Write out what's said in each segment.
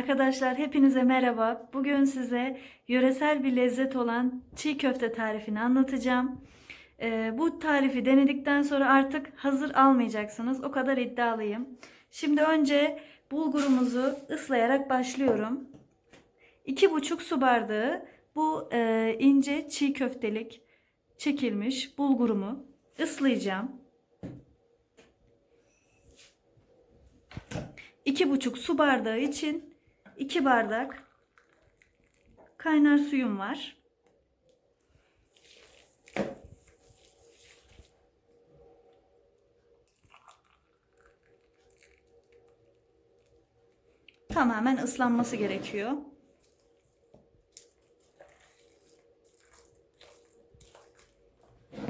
Arkadaşlar hepinize merhaba. Bugün size yöresel bir lezzet olan çiğ köfte tarifini anlatacağım. Ee, bu tarifi denedikten sonra artık hazır almayacaksınız. O kadar iddialıyım. Şimdi önce bulgurumuzu ıslayarak başlıyorum. 2,5 su bardağı bu e, ince çiğ köftelik çekilmiş bulgurumu ıslayacağım. 2,5 su bardağı için 2 bardak kaynar suyum var. Tamamen ıslanması gerekiyor.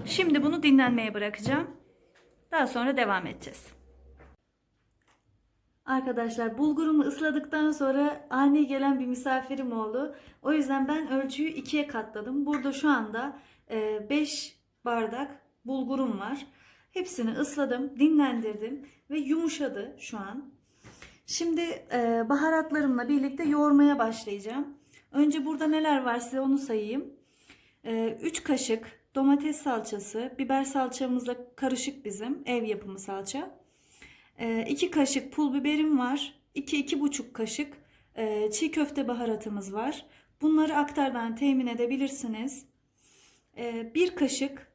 Şimdi bunu dinlenmeye bırakacağım. Daha sonra devam edeceğiz. Arkadaşlar bulgurumu ısladıktan sonra ani gelen bir misafirim oldu. O yüzden ben ölçüyü ikiye katladım. Burada şu anda 5 bardak bulgurum var. Hepsini ısladım, dinlendirdim ve yumuşadı şu an. Şimdi e, baharatlarımla birlikte yoğurmaya başlayacağım. Önce burada neler var size onu sayayım. 3 kaşık domates salçası, biber salçamızla karışık bizim ev yapımı salça. 2 kaşık pul biberim var. 2-2,5 kaşık e, çiğ köfte baharatımız var. Bunları aktardan temin edebilirsiniz. 1 kaşık,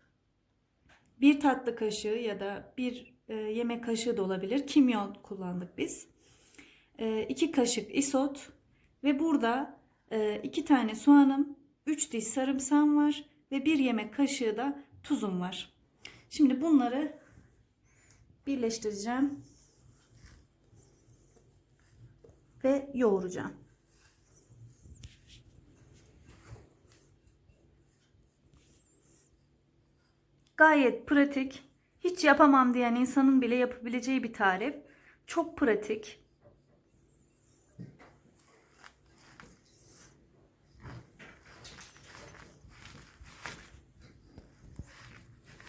1 tatlı kaşığı ya da 1 yemek kaşığı da olabilir. Kimyon kullandık biz. 2 kaşık isot ve burada 2 tane soğanım, 3 diş sarımsağım var ve 1 yemek kaşığı da tuzum var. Şimdi bunları birleştireceğim ve yoğuracağım. Gayet pratik. Hiç yapamam diyen insanın bile yapabileceği bir tarif. Çok pratik.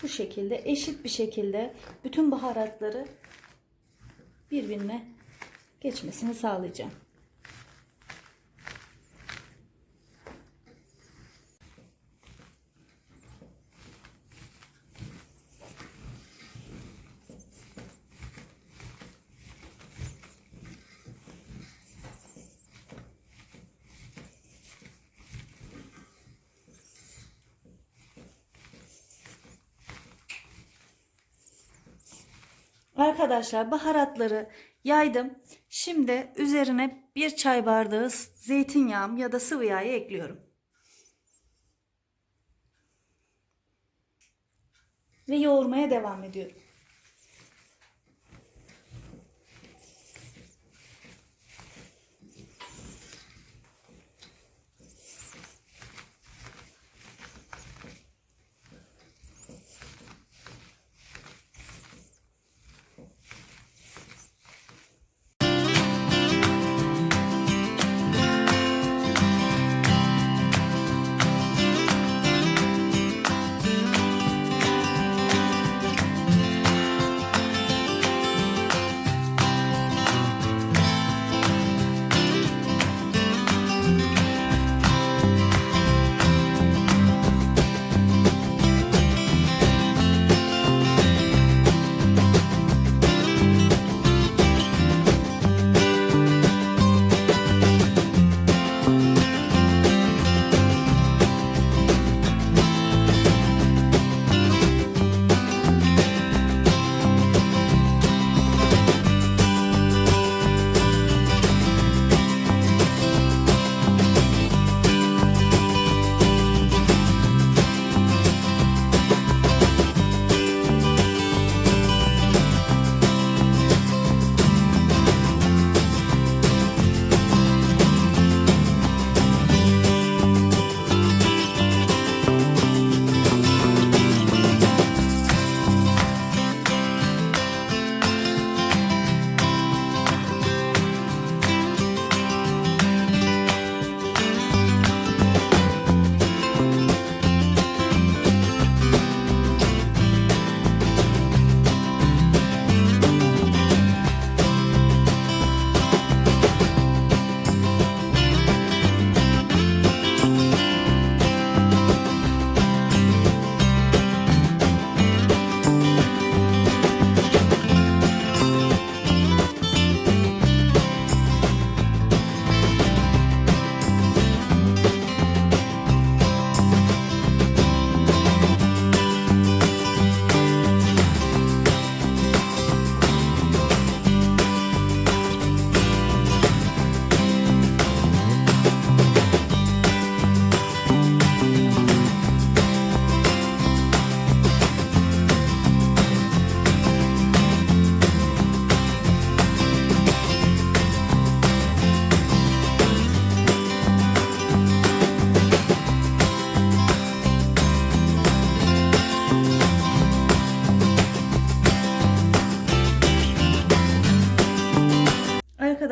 Bu şekilde eşit bir şekilde bütün baharatları birbirine geçmesini sağlayacağım. Arkadaşlar baharatları yaydım. Şimdi üzerine bir çay bardağı zeytinyağım ya da sıvı yağı ekliyorum. Ve yoğurmaya devam ediyorum.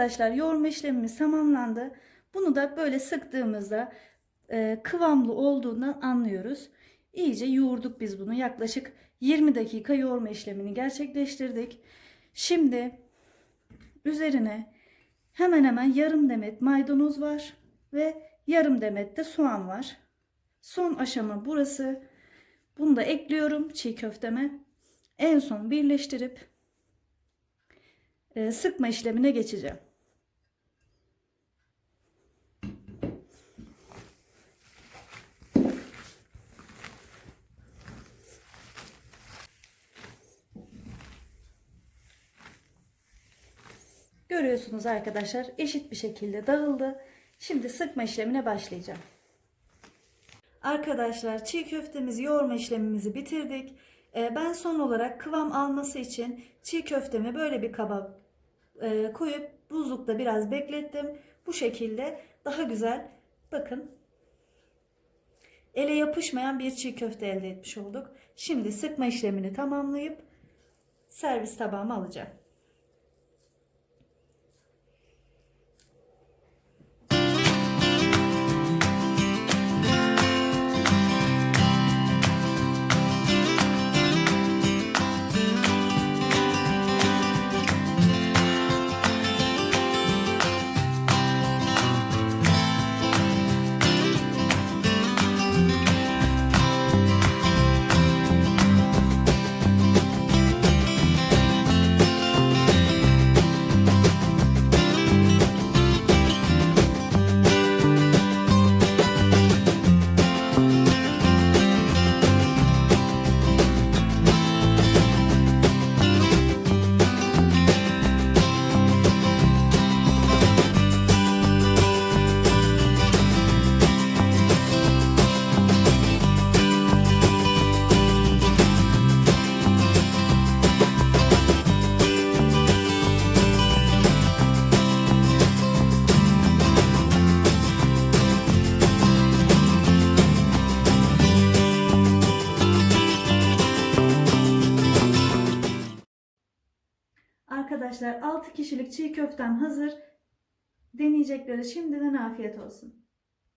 Arkadaşlar yoğurma işlemimiz tamamlandı. Bunu da böyle sıktığımızda e, kıvamlı olduğundan anlıyoruz. İyice yoğurduk biz bunu. Yaklaşık 20 dakika yoğurma işlemini gerçekleştirdik. Şimdi üzerine hemen hemen yarım demet maydanoz var ve yarım demet de soğan var. Son aşama burası. Bunu da ekliyorum çiğ köfteme. En son birleştirip e, sıkma işlemine geçeceğim. Görüyorsunuz arkadaşlar eşit bir şekilde dağıldı. Şimdi sıkma işlemine başlayacağım. Arkadaşlar çiğ köftemizi yoğurma işlemimizi bitirdik. Ee, Ben son olarak kıvam alması için çiğ köftemi böyle bir kaba e, koyup buzlukta biraz beklettim. Bu şekilde daha güzel bakın ele yapışmayan bir çiğ köfte elde etmiş olduk. Şimdi sıkma işlemini tamamlayıp servis tabağıma alacağım. Arkadaşlar 6 kişilik çiğ köftem hazır. Deneyecekleri şimdiden afiyet olsun.